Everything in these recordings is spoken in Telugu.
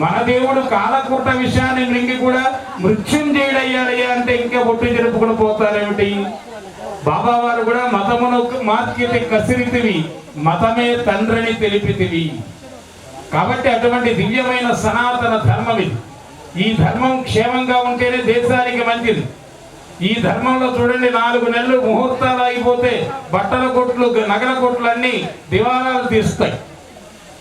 మన దేవుడు కాలకృత విషయాన్ని మింగి కూడా మృత్యుంజయుడయ్యాడయ్యా అంటే ఇంకా బొట్టు జరుపుకుని పోతారేమిటి? బాబా వారు కూడా మతమును మార్కితి కసిరితివి మతమే తండ్రిని తెలిపితివి. కాబట్టి అటువంటి దివ్యమైన సనాతన ధర్మం ఇది. ఈ ధర్మం క్షేమంగా ఉంటేనే దేశానికి మంచిది. ఈ ధర్మంలో చూడండి నాలుగు నెలలు ముహూర్తాలు అయిపోతే బట్టల కొట్లు నగల కొట్లు అన్ని దివారాలు తీస్తాయి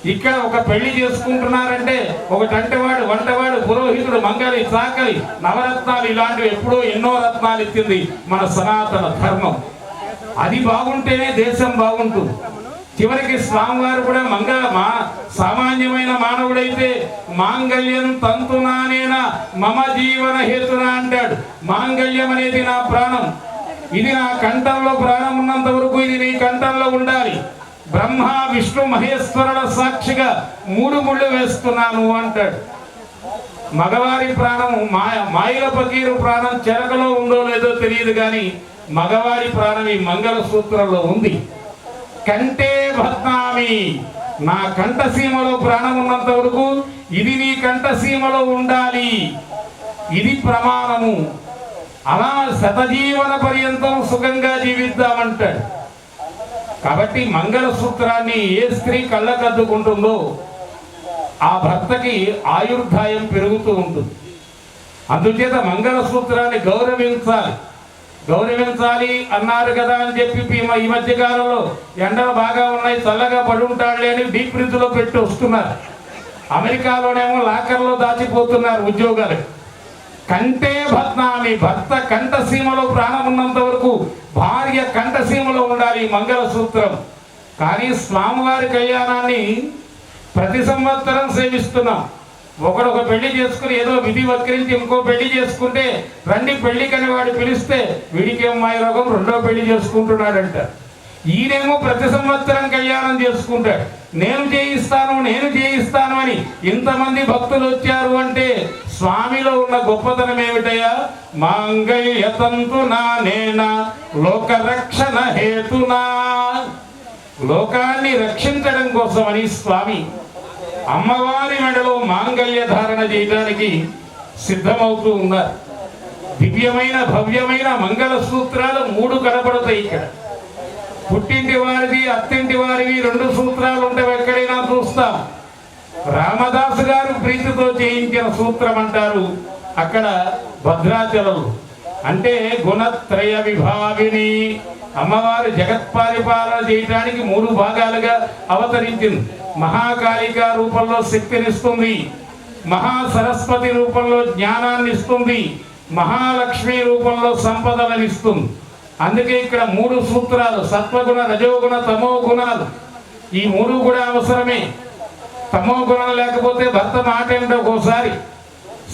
ఇక్కడ ఒక పెళ్ళి చేసుకుంటున్నారంటే ఒక వాడు వంటవాడు పురోహితుడు మంగళి చాకలి నవరత్నాలు ఇలాంటివి ఎప్పుడో ఎన్నో రత్నాలు ఇచ్చింది మన సనాతన ధర్మం. అది బాగుంటేనే దేశం బాగుంటుంది. చివరికి స్వామివారు కూడా మంగళ మా సామాన్యమైన మానవుడైతే మాంగళ్యం తంతునానేనా మమ జీవన హేతున అంటాడు. మాంగళ్యం అనేది నా ప్రాణం. ఇది నా కంఠంలో ప్రాణం ఉన్నంత వరకు ఇది నీ కంఠంలో ఉండాలి. బ్రహ్మ విష్ణు మహేశ్వరుల సాక్షిగా మూడు ముళ్ళు వేస్తున్నాను అంటాడు. మగవారి ప్రాణం మాయ మాయల పకీరు ప్రాణం చెరకలో ఉందో లేదో తెలియదు కానీ మగవారి ప్రాణం ఈ మంగళ సూత్రంలో ఉంది. కంటే భద్నామి నా కంఠసీమలో ప్రాణం ఉన్నంత వరకు ఇది నీ కంఠసీమలో ఉండాలి. ఇది ప్రమాణము. అలా శతజీవన పర్యంతం సుఖంగా జీవిద్దామంటాడు. కాబట్టి మంగళసూత్రాన్ని ఏ స్త్రీ కళ్ళకద్దుకుంటుందో ఆ భర్తకి ఆయుర్దాయం పెరుగుతూ ఉంటుంది. అందుచేత మంగళసూత్రాన్ని గౌరవించాలి. గౌరవించాలి అన్నారు కదా అని చెప్పి ఈ ఈ మధ్య కాలంలో ఎండలు బాగా ఉన్నాయి చల్లగా పడుంటాడులే అని డీప్ ఫ్రిడ్జ్లో పెట్టి వస్తున్నారు. అమెరికాలోనేమో లాకర్లో దాచిపోతున్నారు ఉద్యోగాలు. కంటే భద్నామి భర్త కంఠసీమలో ప్రాణం ఉన్నంత వరకు భార్య కంఠసీమలో ఉండాలి మంగళసూత్రం. కానీ స్వామివారి కళ్యాణాన్ని ప్రతి సంవత్సరం సేవిస్తున్నాం. ఒకడొక పెళ్ళి చేసుకుని ఏదో విధి వక్రించి ఇంకో పెళ్ళి చేసుకుంటే రండి పెళ్ళికని వాడు పిలిస్తే వీడికి అమ్మాయి రోగం రెండో పెళ్ళి చేసుకుంటున్నాడంట. ఈయనేమో ప్రతి సంవత్సరం కళ్యాణం చేసుకుంటాడు. నేను చేయిస్తాను నేను చేయిస్తాను అని ఇంతమంది భక్తులు వచ్చారు అంటే స్వామిలో ఉన్న గొప్పతనం ఏమిటయ్యా? మాంగళ్యతంతు నా నేనా లోక రక్షణ హేతునా. లోకాన్ని రక్షించడం కోసమని స్వామి అమ్మవారి మెడలో మాంగళ్య ధారణ చేయడానికి సిద్ధమవుతూ ఉన్నారు. దివ్యమైన భవ్యమైన మంగళ సూత్రాలు మూడు కనపడతాయి ఇక్కడ. పుట్టింటి వారిది అత్తింటి వారివి రెండు సూత్రాలు ఉంటే ఎక్కడైనా చూస్తాం. రామదాసు గారు ప్రీతితో చేయించిన సూత్రం అంటారు. అక్కడ భద్రాచలం అంటే గుణత్రయ విభావిని అమ్మవారు జగత్పరిపాలన చేయడానికి మూడు భాగాలుగా అవతరించింది. మహాకాళిక రూపంలో శక్తినిస్తుంది. మహాసరస్వతి రూపంలో జ్ఞానాన్ని ఇస్తుంది మహాలక్ష్మి రూపంలో సంపదలను ఇస్తుంది అందుకే ఇక్కడ మూడు సూత్రాలు సత్వగుణ రజోగుణ తమో గుణాలు ఈ మూడు కూడా అవసరమే. తమో గుణం లేకపోతే భర్త మాట ఏమిటో ఒక్కోసారి.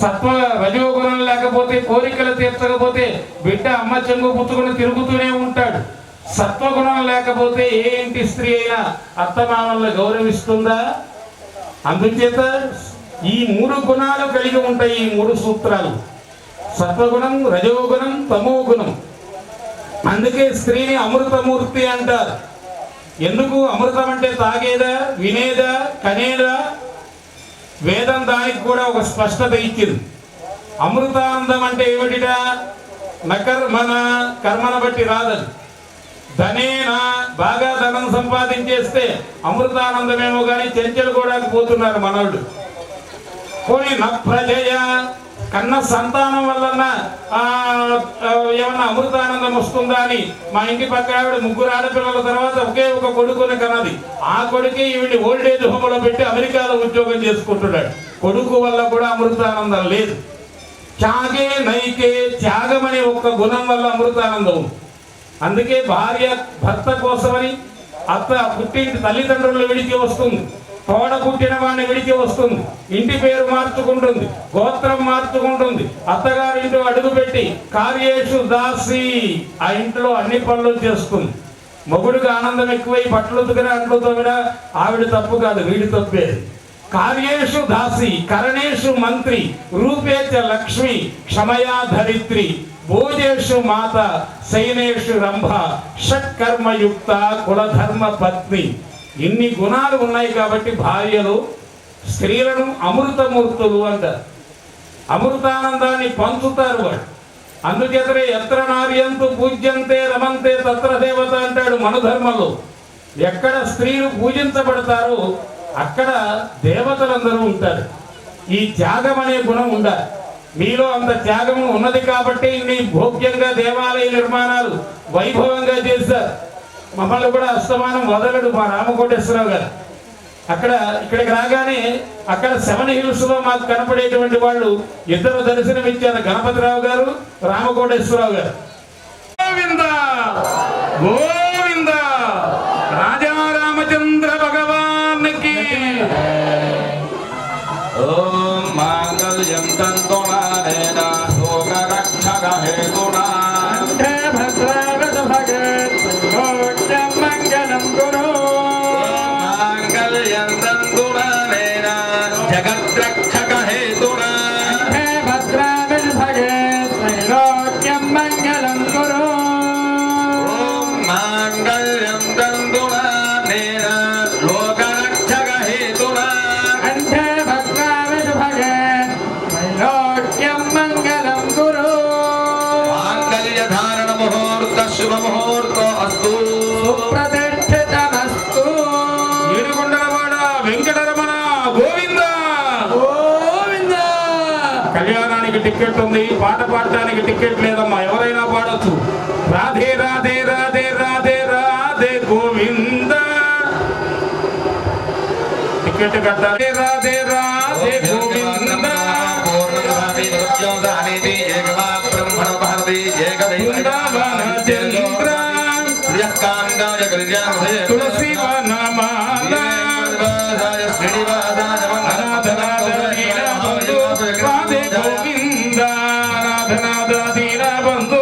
సత్వ రజోగుణం లేకపోతే కోరికలు తీర్చకపోతే బిడ్డ అమ్మ చెంగు పుచ్చుకుని తిరుగుతూనే ఉంటాడు. సత్వగుణం లేకపోతే ఏ ఇంటి స్త్రీ అయినా అత్తమామల్ని గౌరవిస్తుందా? అందుచేత ఈ మూడు గుణాలు కలిగి ఉంటాయి ఈ మూడు సూత్రాలు. సత్వగుణం రజోగుణం తమో గుణం అందుకే స్త్రీని అమృతమూర్తి అంటారు. ఎందుకు అమృతం అంటే తాగేదా వినేదా కనేదా? వేదం దానికి కూడా ఒక స్పష్టత ఇచ్చింది. అమృతానందం అంటే ఏమిటిటా? నకర్మన కర్మన బట్టి రాదని. ధనేనా బాగా ధనం సంపాదించేస్తే అమృతానందమేమో కానీ చెంచలు కూడా పోతున్నారు మనోళ్ళు. పోనీ నా ప్రజయ కన్న సంతానం వలన ఏమన్నా అమృతానందం వస్తుందా అని మా ఇంటి పక్క ఆవిడ ముగ్గురు ఆడపిల్లల తర్వాత ఒకే ఒక కొడుకుని కన్నది. ఆ కొడుకే ఈవిడ ఓల్డేజ్ హోమ్లో పెట్టి అమెరికాలో ఉద్యోగం చేసుకుంటున్నాడు. కొడుకు వల్ల కూడా అమృతానందం లేదు. త్యాగే నైకే త్యాగం అనే ఒక్క గుణం వల్ల అమృతానందం. ఉంది. అందుకే భార్య భర్త కోసమని అత్త పుట్టింటి తల్లిదండ్రులు విడిచి వస్తుంది. తోడ పుట్టిన వాడిని విడిచి వస్తుంది. ఇంటి పేరు మార్చుకుంటుంది. గోత్రం మార్చుకుంటుంది. అత్తగారింటి అడుగు పెట్టి కార్యేషు దాసి. ఆ ఇంట్లో అన్ని పనులు చేస్తుంది మొగుడికి ఆనందం ఎక్కువై బట్టలు ఉతికిన అంట్లు తోమినా ఆవిడ తప్పు కాదు వీడి తప్పేది కార్యేషు దాసి కరణేషు మంత్రి రూపేచ లక్ష్మి క్షమయా ధరిత్రి భోజేషు మాత శైనేషు రంభ షట్కర్మయుక్త కులధర్మ పత్ని. ఇన్ని గుణాలు ఉన్నాయి కాబట్టి భార్యలు స్త్రీలను అమృతమూర్తులు అంటారు. అమృతానందాన్ని పంచుతారు వాళ్ళు. అందుచేతనే ఎత్ర నార్యంతు పూజ్యంతే రమంతే తత్ర దేవత అంటాడు మనుధర్మలో. ఎక్కడ స్త్రీలు పూజించబడతారో అక్కడ దేవతలందరూ ఉంటారు. ఈ త్యాగం అనే గుణం ఉండాలి. మీలో అంత త్యాగం ఉన్నది కాబట్టి ఇన్ని భోగ్యంగా దేవాలయ నిర్మాణాలు వైభవంగా చేశారు. మమ్మల్ని కూడా అస్తమానం వదలడు మా రామకోటేశ్వరరావు గారు. అక్కడ ఇక్కడికి రాగానే అక్కడ సెవెన్ హిల్స్లో మాకు కనపడేటువంటి వాళ్ళు ఇద్దరు దర్శనం ఇచ్చారు గణపతిరావు గారు రామకోటేశ్వరరావు గారు. గోవింద! గోవింద! రాజా రామచంద్ర భగవానికి ఓం మాంగళ్యం తంతునానేన టికెట్ ఉంది. పాట పాడటానికి టికెట్ లేదమ్మా. ఎవరైనా పాడొచ్చు. రాధే రాధే రాధే రాధే రాధే గోవింద. టికెట్ కట్టాలి. రాధే రాధే గోవింద. తులసి వనమాల. అనాథనాథ అనాథనాథ దీనబంధు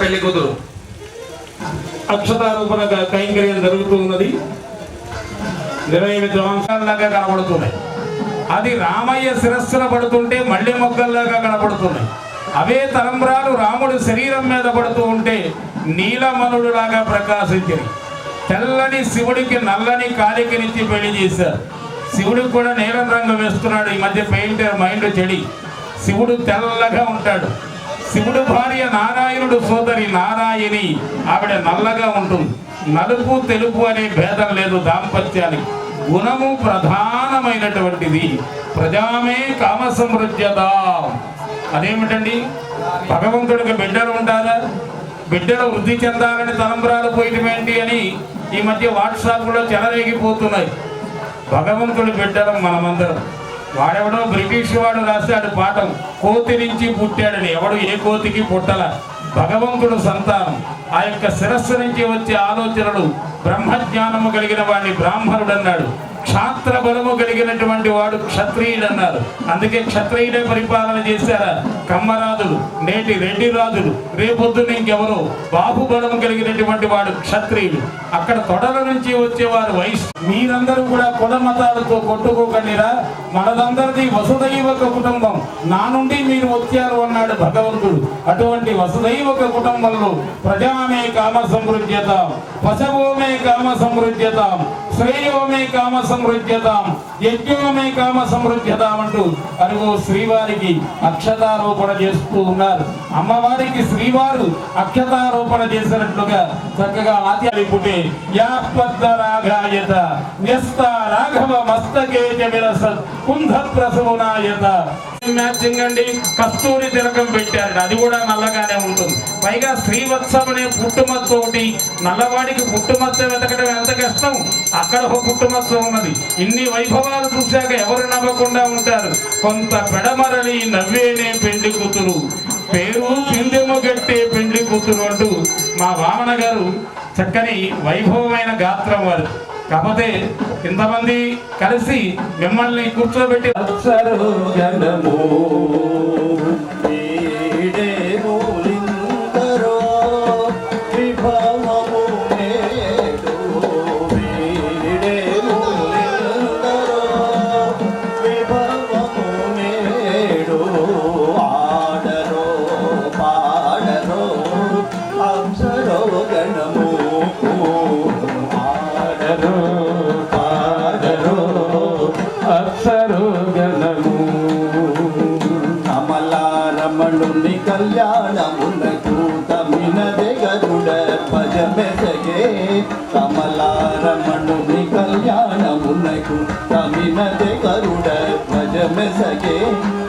పెళ్ళి కూతురు అక్షతారూపణ కైంకర్యం జరుగుతూ ఉన్నది ఇరవై ఎనిమిది కనబడుతున్నాయి అది రామయ్య శిరస్సున పడుతుంటే మళ్ళీ మొగ్గల్లాగా కనబడుతున్నాయి అవే తలంబ్రాలు రాముడు శరీరం మీద పడుతూ ఉంటే నీలమనుడు లాగా ప్రకాశించారు తెల్లని శివుడికి నల్లని కాలికనిచ్చి పెళ్ళి చేశారు. శివుడికి కూడా నీలం రంగు వేస్తున్నాడు. ఈ మధ్య పెయింటర్ మైండ్ చెడి. శివుడు తెల్లగా ఉంటాడు. శివుడు భార్య నారాయణుడు సోదరి నారాయణి. ఆవిడ నల్లగా ఉంటుంది. నలుపు తెలుపు అనే భేదం లేదు దాంపత్యానికి. గుణము ప్రధానమైనటువంటిది. ప్రజామే కామ సమృద్ధ్యత అదేమిటండి? భగవంతుడికి బిడ్డలు ఉంటారా? బిడ్డలు వృద్ధి చెందాలని తలంబరాలు పోయటమేంటి అని ఈ మధ్య వాట్సాప్లో చెలరేగిపోతున్నాయి. భగవంతుడి బిడ్డలం మనమందరం. వాడెవడో బ్రిటిష్ వాడు రాశాడు పాఠం. కోతి నుంచి పుట్టాడని. ఎవడు ఏ కోతికి పుట్టల? భగవంతుడు సంతానం. ఆ యొక్క శిరస్సు నుంచి వచ్చే ఆలోచనలు బ్రహ్మజ్ఞానము కలిగిన వాడిని బ్రాహ్మణుడు అన్నాడు క్షాత్ర బలము కలిగినటువంటి వాడు క్షత్రియుడు అన్నారు అందుకే క్షత్రియుడే పరిపాలన చేశారా? కమ్మరాజులు నేటి రెడ్డి రాజులు. రేపొద్దున బాపు బలం కలిగినటువంటి వాడు క్షత్రియుడు అక్కడ తొడల నుంచి వచ్చేవారు వయసు మీరందరూ కూడా కుల మతాలతో కొట్టుకోకండిరా. మనదందరిది వసుదైవక కుటుంబం. నా నుండి మీరు వచ్చారు అన్నాడు భగవంతుడు. అటువంటి వసుదైవక కుటుంబంలో ప్రజామే కామ సమృద్ధ్యత పశవోమే కామ సమృద్ధ్యత శ్రేయోమే కామ సమృద్ధ్యతాం యజ్ఞోమే కామ సమృద్ధ్యతాం అంటూ అరుగు శ్రీవారికి అక్షతారోపణ చేస్తూ ఉన్నారు. అమ్మవారికి శ్రీవారు అక్షతారోపణ చేసినట్లుగా చక్కగా ఆద్యాలి పుట్టే యాపద్ద న్యస్త రాఘవ మస్తకే విరసత్ కుంధ ప్రసవునాయత మ్యాచింగ్ అండి. కస్తూరి తిలకం పెట్టారు అది కూడా నల్లగానే ఉంటుంది. పైగా శ్రీవత్సం అనే పుట్టుమచ్చ ఒకటి. నల్లవాడికి పుట్టుమచ్చ వెతకడం ఎంత కష్టం? అక్కడ ఒక పుట్టుమచ్చ ఉన్నది. ఇన్ని వైభవాలు చూశాక ఎవరు నవ్వకుండా ఉంటారు? కొంత పెడమరలి నవ్వేనే పెళ్ళి కూతురు. పేరు పిందెము గట్టే పెండ్లి కూతురు అంటూ మా వామన గారు చక్కని వైభవమైన గాత్రం వారు. కాకపోతే ఇంతమంది కలిసి మిమ్మల్ని కూర్చోబెట్టి गरुड ध्वज सके